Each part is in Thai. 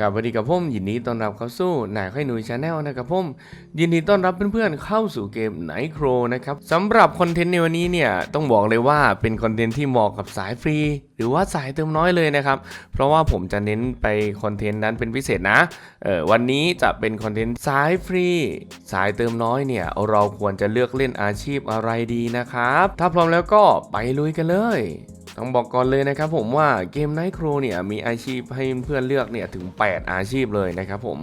กับสวัสดีกับผมยินดีต้อนรับเข้าสู่หนายค่อยหนุ่ยชาแนลนะครับผมยินดีต้อนรับเพื่อนๆเข้าสู่เกมไนโครนะครับสำหรับคอนเทนต์ในวันนี้เนี่ยต้องบอกเลยว่าเป็นคอนเทนต์ที่เหมาะกับสายฟรี หรือว่าสายเติมน้อยเลยนะครับ เพราะว่าผมจะเน้นไปคอนเทนต์นั้นเป็นพิเศษนะเออวันนี้จะเป็นคอนเทนต์สายฟรี สายเติมน้อยเนี่ยเราควรจะเลือกเล่นอาชีพอะไรดีนะครับถ้าพร้อมแล้วก็ไปลุยกันเลย ต้องบอกก่อนเลยนะครับผมว่าเกมไนท์ครูเนี่ยมีอาชีพให้เพื่อนเลือกเนี่ยถึง 8 อาชีพเลยนะครับผม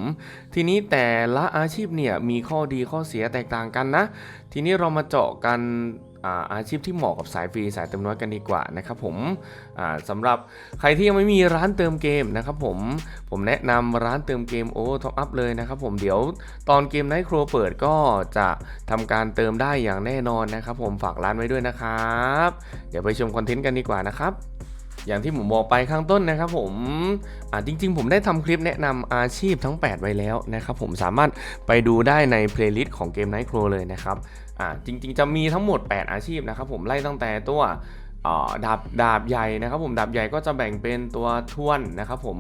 ทีนี้แต่ละอาชีพเนี่ยมีข้อดีข้อเสียแตกต่างกันนะ ทีนี้เรามาเจาะกัน อาชีพที่เหมาะกับสายฟรีสายเติมน้อยกันดีกว่านะครับผมสำหรับใครที่ยังไม่มีร้านเติมเกมนะครับผมผมแนะนำร้านเติมเกมโอท็อปอัพเลยนะครับผมเดี๋ยวตอนเกม Night Crow เปิดก็จะทำการเติมได้อย่างแน่นอนนะครับผมฝากร้านไว้ด้วยนะครับ เดี๋ยวไปชมคอนเทนต์กันดีกว่านะครับ อย่างที่ผมบอกไปข้างต้นนะครับผมอ่าจริง ๆ ผมได้ทำคลิปแนะนำอาชีพทั้ง 8 ไว้แล้วนะครับผมสามารถไปดูได้ในเพลย์ลิสต์ของเกม Night Crow เลยนะครับอ่าจริง ๆ จะมีทั้งหมด 8 อาชีพนะครับผมไล่ตั้งแต่ตัวอ่าดาบดาบใหญ่นะครับผมดาบใหญ่ก็จะแบ่งเป็นตัวท่วนนะครับผม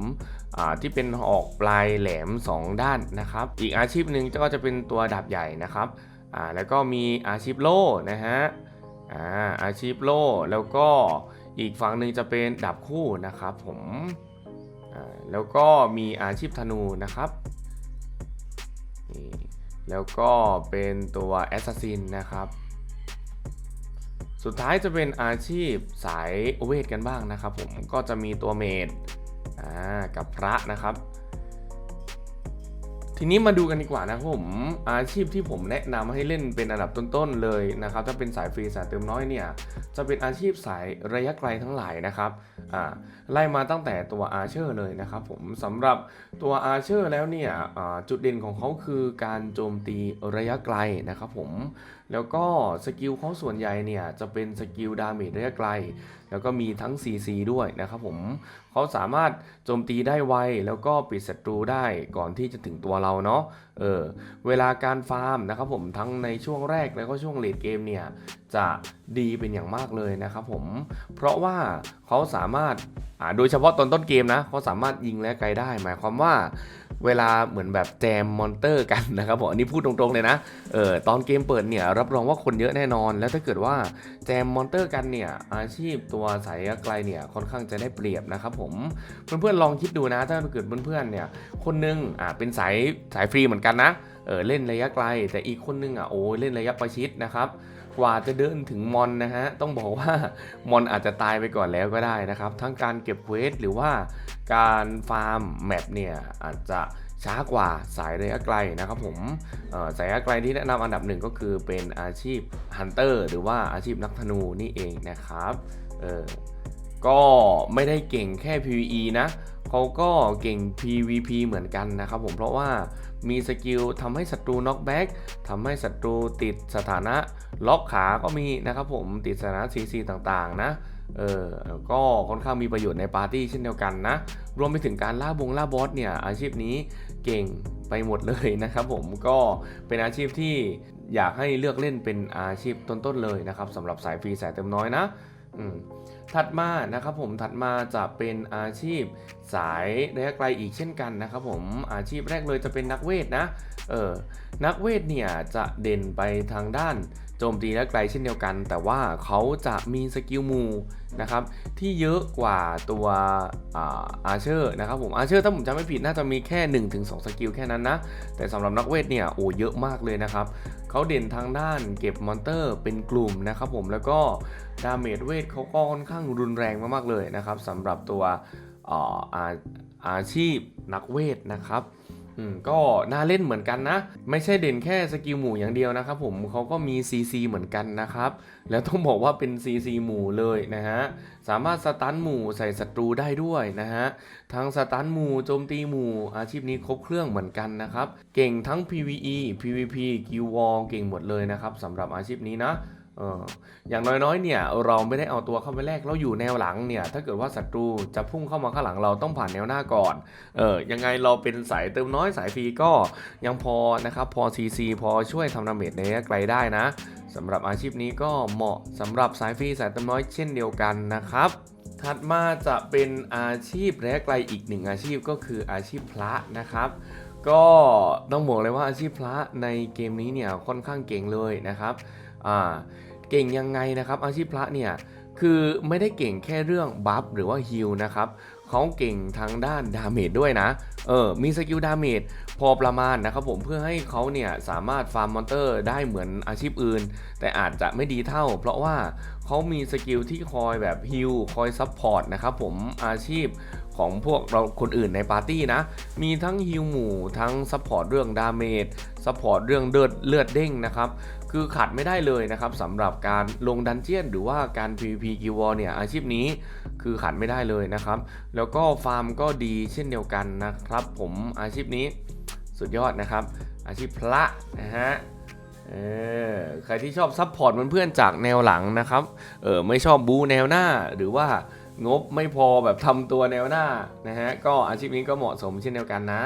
อ่าที่เป็นออกปลายแหลม 2 ด้านนะครับ อีกอาชีพหนึ่งก็จะเป็นตัวดาบใหญ่นะครับอ่าแล้วก็มีอาชีพโล่นะฮะอ่าอาชีพโล่แล้วก็ อีกฝั่งหนึ่งจะเป็นดาบคู่นะครับผมแล้วก็มีอาชีพธนูนะครับแล้วก็เป็นตัวแอสซัสซินนะครับ สุดท้ายจะเป็นอาชีพสายเวทกันบ้างนะครับผมก็จะมีตัวเมดกับพระนะครับ ทีนี้มาดูกันดีกว่านะครับผมอาชีพที่ผมแนะนำให้เล่นเป็นอันดับต้นๆเลยนะครับถ้าเป็นสายฟรีสายเติมน้อยเนี่ยจะเป็นอาชีพสายระยะไกลทั้งหลายนะครับอ่าไล่มาตั้งแต่ตัวอาเชอร์เลยนะครับผมสำหรับตัวอาเชอร์แล้วเนี่ยจุดเด่นของเขาคือการโจมตีระยะไกลนะครับผมแล้วก็สกิลเขาส่วนใหญ่เนี่ยจะเป็นสกิลดาเมจระยะไกล แล้วก็มีทั้ง CC ด้วยนะครับผมเขาสามารถโจมตีได้ไว แล้วก็ปิดศัตรูได้ก่อนที่จะถึงตัวเราเนาะเออเวลาการฟาร์มนะครับผมทั้งในช่วงแรกแล้วก็ช่วงเลดเกมเนี่ยจะดีเป็นอย่างมากเลยนะครับผมเพราะว่าเขาสามารถอ่าโดยเฉพาะตอนต้นเกมนะเขาสามารถยิงและไกลได้ หมายความว่าเวลาเหมือนแบบแจมมอนเตอร์กันนะครับผมอันนี้พูดตรงๆเลยนะเออตอนเกมเปิดเนี่ยรับรองว่าคนเยอะแน่นอน แล้วถ้าเกิดว่าแจมมอนเตอร์กันเนี่ยอาชีพตัวสายไกลเนี่ยค่อนข้างจะได้เปรียบนะครับผมเพื่อนๆลองคิดดูนะ ถ้าเกิดเพื่อนๆเนี่ยคนหนึงอ่าเป็นสายสายฟรีเหมือนกันนะเออเล่นระยะไกล แต่อีกคนนึงอะโอ้ยเล่นระยะประชิดนะครับกว่าจะเดินถึงมอนนะฮะต้องบอกว่ามอนอาจจะตายไปก่อนแล้วก็ได้นะครับ ทั้งการเก็บเวสหรือว่าการฟาร์มแมปเนี่ยอาจจะ ช้ากว่าสายระยะไกลนะครับผมสายระยะไกลที่แนะนำอันดับหนึ่งก็คือเป็นอาชีพฮันเตอร์หรือว่าอาชีพนักธนูนี่เองนะครับเออก็ไม่ได้เก่งแค่ PVE นะเขาก็เก่ง PVP เหมือนกันนะครับผมเพราะว่ามีสกิลทำให้ศัตรูน็อกแบ็กทำให้ศัตรูติดสถานะล็อกขาก็มีนะครับผมติดสถานะ CC ต่างๆนะ เออก็ค่อนข้างมีประโยชน์ในปาร์ตี้เช่นเดียวกันนะ รวมไปถึงการล่าบงล่าบอสเนี่ยอาชีพนี้เก่งไปหมดเลยนะครับผมก็เป็นอาชีพที่อยากให้เลือกเล่นเป็นอาชีพต้นๆเลยนะครับสำหรับสายฟรีสายเติมน้อยนะอืมถัดมานะครับผมถัดมาจะเป็นอาชีพสายระยะไกลอีกเช่นกันนะครับผมอาชีพแรกเลยจะเป็นนักเวทนะเออนักเวทเนี่ยจะเด่นไปทางด้านโจมตีและไกลเช่นเดียวกัน แต่ว่าเขาจะมีสกิลมูนะครับที่เยอะกว่าตัวอาเชอร์นะครับผมอาเชอร์ถ้าผมจำไม่ผิดน่าจะมีแค่ 1-2 สกิลแค่นั้นนะ แต่สำหรับนักเวทเนี่ยโอ้เยอะมากเลยนะครับเขาเด่นทางด้านเก็บมอนเตอร์เป็นกลุ่มนะครับผมแล้วก็ดาเมจเวทเขาก็ค่อนข้างรุนแรงมากๆเลยนะครับสำหรับตัวอาอาอาชีพนักเวทนะครับก็น่าเล่นเหมือนกันนะ ไม่ใช่เด่นแค่สกิลหมู่อย่างเดียวนะครับผมเขาก็มี CC เหมือนกันนะครับ แล้วต้องบอกว่าเป็น CC หมู่เลยนะฮะ สามารถสตันหมู่ใส่ศัตรูได้ด้วยนะฮะ ทั้งสตันหมู่โจมตีหมู่อาชีพนี้ครบเครื่องเหมือนกันนะครับ เก่งทั้ง PVE PVP กิววอลเก่งหมดเลยนะครับสำหรับอาชีพนี้นะ เอออย่างน้อยๆ เนี่ยเราไม่ได้เอาตัวเข้าไปแลกเราอยู่แนวหลังเนี่ยถ้าเกิดว่าศัตรูจะพุ่งเข้ามาข้างหลังเราต้องผ่านแนวหน้าก่อนเออยังไงเราเป็นสายเติมน้อยสายฟรีก็ยังพอนะครับพอ CC พอช่วยทำดาเมจในระยะไกลได้นะสำหรับอาชีพนี้ก็เหมาะสำหรับสายฟรีสายเติมน้อยเช่นเดียวกันนะครับถัดมาจะเป็นอาชีพระยะไกลอีกหนึ่งอาชีพก็คืออาชีพพระนะครับก็ต้องบอกเลยว่าอาชีพพระในเกมนี้เนี่ยค่อนข้างเก่งเลยนะครับ อ่าเก่งยังไงนะครับ อาชีพพระเนี่ยคือไม่ได้เก่งแค่เรื่องบัฟหรือว่าฮิลนะครับเขาเก่งทางด้านดาเมจด้วยนะเออมีสกิลดาเมจพอประมาณนะครับผมเพื่อให้เขาเนี่ยสามารถฟาร์มมอนเตอร์ได้เหมือนอาชีพอื่น แต่อาจจะไม่ดีเท่า เพราะว่าเขามีสกิลที่คอยแบบฮิลคอยซัพพอร์ตนะครับผมอาชีพของพวกเราคนอื่นในปาร์ตี้นะ มีทั้งฮิลหมู่ทั้งซัพพอร์ตเรื่องดาเมจซัพพอร์ตเรื่องเลือดเลือดเด้งนะครับ คือขาดไม่ได้เลยนะครับสำหรับการลงดันเจียน หรือว่าการ PVP กิวอเนี่ยอาชีพนี้คือขาดไม่ได้เลยนะครับ แล้วก็ฟาร์มก็ดีเช่นเดียวกันนะครับ ผมอาชีพนี้สุดยอดนะครับ อาชีพพระนะฮะเออใครที่ชอบซัพพอร์ตเพื่อนๆจากแนวหลังนะครับเออไม่ชอบบูแนวหน้าหรือว่างบไม่พอแบบทำตัวแนวหน้านะฮะก็อาชีพนี้ก็เหมาะสมเช่นเดียวกันนะ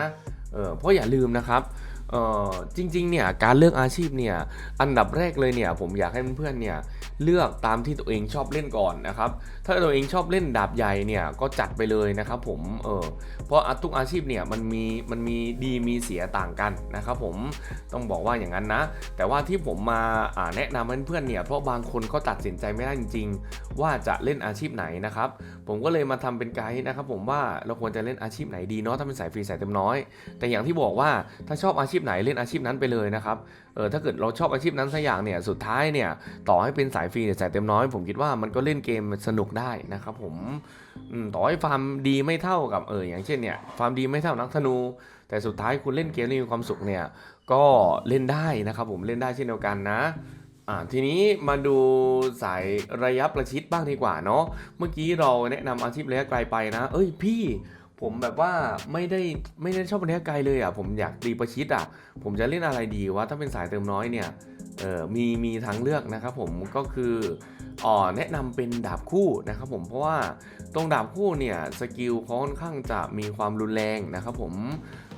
เออเพราะอย่าลืมนะครับ เออจริงๆเนี่ยการเลือกอาชีพเนี่ยอันดับแรกเลยเนี่ยผมอยากให้เพื่อนๆเนี่ยเลือกตามที่ตัวเองชอบเล่นก่อนนะครับถ้าตัวเองชอบเล่นดาบใหญ่เนี่ยก็จัดไปเลยนะครับผมเออเพราะทุกอาชีพเนี่ยมันมีมันมีดีมีเสียต่างกันนะครับผมต้องบอกว่าอย่างนั้นนะ แต่ว่าที่ผมมาแนะนำเพื่อนๆเนี่ยเพราะบางคนเขาตัดสินใจไม่ได้จริง ๆ ว่าจะเล่นอาชีพไหนนะครับผมก็เลยมาทำเป็นไกด์นะครับผมว่าเราควรจะเล่นอาชีพไหนดีเนาะถ้าเป็นสายฟรีสายเต็มน้อย แต่อย่างที่บอกว่าถ้าชอบอาชีพพไหนเล่นอาชีพนั้นไปเลยนะครับเออถ้าเกิดเราชอบอาชีพนั้นสักอย่างเนี่ยสุดท้ายเนี่ยต่อให้เป็นสายฟรีหรือสายเต็มน้อย ผมคิดว่ามันก็เล่นเกมสนุกได้นะครับผมต่อให้ฟาร์มดีไม่เท่ากับเอออย่างเช่นเนี่ยฟาร์มดีไม่เท่านักธนู แต่สุดท้ายคุณเล่นเกมแล้วมีความสุขเนี่ยก็เล่นได้นะครับผมเล่นได้เช่นเดียวกันนะอ่าทีนี้มาดูสายระยะประชิดบ้างดีกว่าเนาะเมื่อกี้เราแนะนำอาชีพระยะไกลไปนะ เอ้ยพี่ ผมแบบว่าไม่ได้ไม่ได้ชอบระยะไกลเลยอะผมอยากตีประชิดอะผมจะเล่นอะไรดีวะถ้าเป็นสายเติมน้อยเนี่ยเออมีมีทางเลือกนะครับผมก็คืออ๋อแนะนำเป็นดาบคู่นะครับผมเพราะว่าตรงดาบคู่เนี่ยสกิลค่อนข้างจะมีความรุนแรงนะครับผม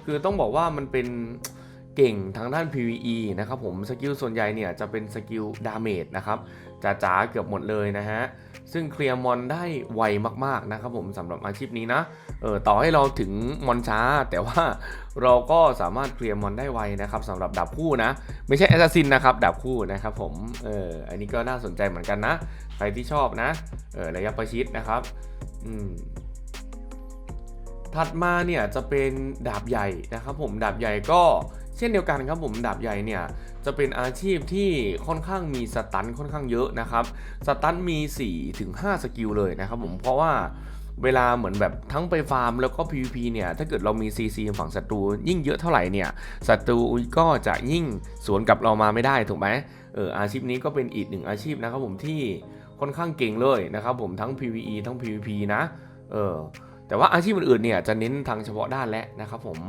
คือต้องบอกว่ามันเป็นเก่งทางด้าน PVE นะครับผมสกิลส่วนใหญ่เนี่ยจะเป็นสกิลดาเมจนะครับ จ๋าๆเกือบหมดเลยนะฮะซึ่งเคลียร์มอนได้ไวมากๆนะครับผมสำหรับอาชีพนี้นะเออต่อให้เราถึงมอนช้า แต่ว่าเราก็สามารถเคลียร์มอนได้ไวนะครับสำหรับดาบคู่นะ ไม่ใช่แอสซัสซินนะครับดาบคู่นะครับผมเอออันนี้ก็น่าสนใจเหมือนกันนะ ใครที่ชอบนะเออระยะประชิดนะครับอืมถัดมาเนี่ยจะเป็นดาบใหญ่นะครับผมดาบใหญ่ก็ เช่นเดียวกันครับผมดาบใหญ่เนี่ยจะเป็นอาชีพที่ค่อนข้างมีสตันค่อนข้างเยอะนะครับสตันมี4ถึงสกิลเลยนะครับผมเพราะว่าเวลาเหมือนแบบทั้งไปฟาร์มแล้วก็ PVP เนี่ยถ้าเกิดเรามี CC ฝั่งศัตรูยิ่งเยอะเท่าไหร่เนี่ยศัตรูก็จะยิ่งสวนกลับเรามาไม่ได้ถูกไหมเอออาชีพนี้ก็เป็นอีกหนึ่งอาชีพนะครับผมที่ค่อนข้างเก่งเลยนะครับผมทั้ง PVE ทั้ง PVP นะเออแต่ว่าอาชีพอื่นๆเนี่ยจะเน้นทางเฉพาะด้านแล้วนะครับผม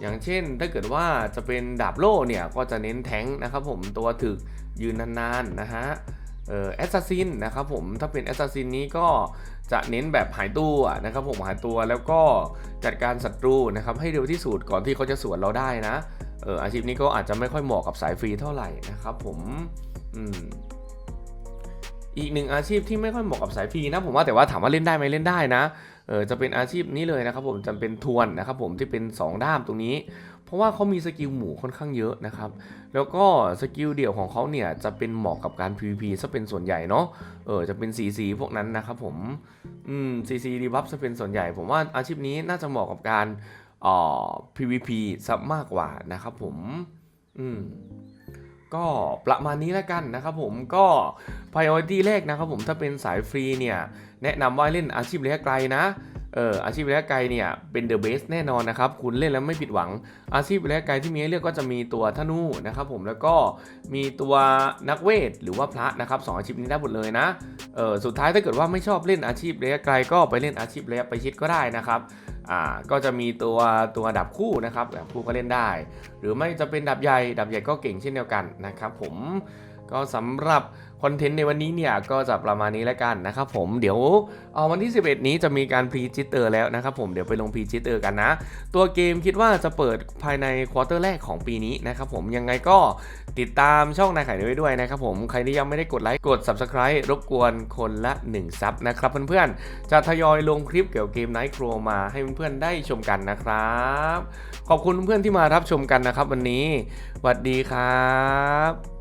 อย่างเช่นถ้าเกิดว่าจะเป็นดาบโล่เนี่ยก็จะเน้นแทงค์นะครับผมตัวถึกยืนนานๆนะฮะเออแอสซัสซินนะครับผมถ้าเป็นแอสซัสซินนี้ก็จะเน้นแบบหายตัวนะครับผมหายตัวแล้วก็จัดการศัตรูนะครับให้เร็วที่สุดก่อนที่เขาจะสวนเราได้นะเอออาชีพนี้ก็อาจจะไม่ค่อยเหมาะกับสายฟรีเท่าไหร่นะครับผมอืมอีกหนึ่งอาชีพที่ไม่ค่อยเหมาะกับสายฟรีนะผมว่าแต่ว่าถามว่าเล่นได้ไหมเล่นได้นะ เออจะเป็นอาชีพนี้เลยนะครับผมจะเป็นทวนนะครับผมที่เป็น 2 ด้ามตรงนี้ เพราะว่าเขามีสกิลหมู่ค่อนข้างเยอะนะครับ แล้วก็สกิลเดี่ยวของเขาเนี่ยจะเป็นเหมาะกับการ PVP ซะเป็นส่วนใหญ่เนาะเออจะเป็น CC พวกนั้นนะครับผมอืม CC ดีบัฟจะเป็นส่วนใหญ่ ผมว่าอาชีพนี้น่าจะเหมาะกับการอ่อ PVP ซะมากกว่านะครับผมอืม ก็ประมาณนี้แล้วกันนะครับผมก็ priority แรกนะครับผมถ้าเป็นสายฟรีเนี่ย แนะนำว่าเล่นอาชีพระยะไกลนะ เอออาชีพระยะไกลเนี่ยเป็น the best แน่นอนนะครับคุณเล่นแล้วไม่ผิดหวัง อาชีพระยะไกลที่มีให้เลือกก็จะมีตัวธนูนะครับผมแล้วก็มีตัวนักเวทหรือว่าพระนะครับสองอาชีพนี้ได้หมดเลยนะเออสุดท้ายถ้าเกิดว่าไม่ชอบเล่นอาชีพระยะไกลก็ไปเล่นอาชีพระยะประชิดก็ได้นะครับอ่าก็จะมีตัวตัวดับคู่นะครับดับคู่ก็เล่นได้ หรือไม่จะเป็นดับใหญ่ดับใหญ่ก็เก่งเช่นเดียวกันนะครับผมก็สำหรับ คอนเทนต์ในวันนี้เนี่ยก็จะประมาณนี้แล้วกันนะครับผมเดี๋ยวเอาวันที่ 11 นี้จะมีการพรีจิตเตอร์แล้วนะครับผมเดี๋ยวไปลงพรีจิตเตอร์กันนะ ตัวเกมคิดว่าจะเปิดภายในควอเตอร์แรกของปีนี้นะครับผมยังไงก็ติดตามช่องนายไข่ไว้ด้วยนะครับผมใครที่ยังไม่ได้กดไลค์กด Subscribe รบกวนคนละ 1 ซับนะครับเพื่อนๆ จะทยอยลงคลิปเกี่ยวกับเกม Night Crow มาให้เพื่อนๆได้ชมกันนะครับ ขอบคุณเพื่อนๆที่มารับชมกันนะครับวันนี้สวัสดีครับ